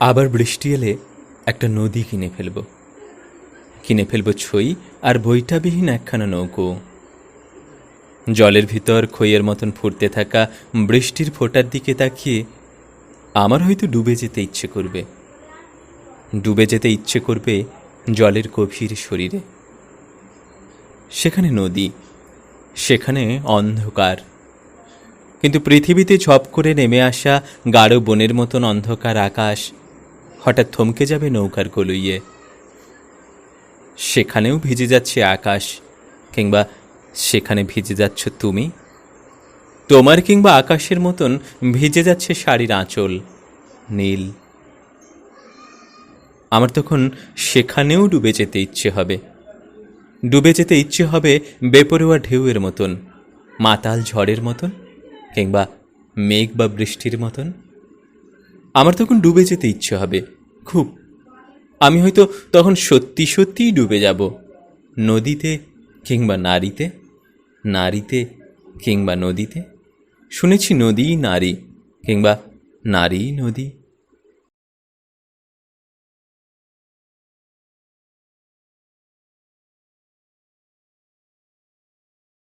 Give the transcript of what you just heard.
আবার বৃষ্টি এলে একটা নদী কিনে ফেলব। কিনে ফেলব ছই আর বইটাবিহীন একখানা নৌকো। জলের ভিতর খইয়ের মতন ফুটতে থাকা বৃষ্টির ফোঁটার দিকে তাকিয়ে আমার হয়তো ডুবে যেতে ইচ্ছে করবে। ডুবে যেতে ইচ্ছে করবে জলের গভীর শরীরে। সেখানে নদী, সেখানে অন্ধকার। কিন্তু পৃথিবীতে ছপ করে নেমে আসা গাঢ় বনের মতন অন্ধকার আকাশ হঠাৎ থমকে যাবে নৌকার গলুইয়ে সেখানেও ভিজে যাচ্ছে আকাশ, কিংবা সেখানে ভিজে যাচ্ছ তুমি? তোমার কিংবা আকাশের মতন ভিজে যাচ্ছে শাড়ির আঁচল, নীল। আমার তখন সেখানেও ডুবে যেতে ইচ্ছে হবে। ডুবে যেতে ইচ্ছে হবে বেপরোয়া ঢেউয়ের মতন, মাতাল ঝড়ের মতন, কিংবা মেঘ বা বৃষ্টির মতন। আমার তখন ডুবে যেতে ইচ্ছে হবে, খুব। আমি হয়তো তখন সত্যি সত্যিই ডুবে যাব, নদীতে কিংবা নারীতে নারীতে কিংবা নদীতে। শুনেছি নদী নারী কিংবা নারী নদী।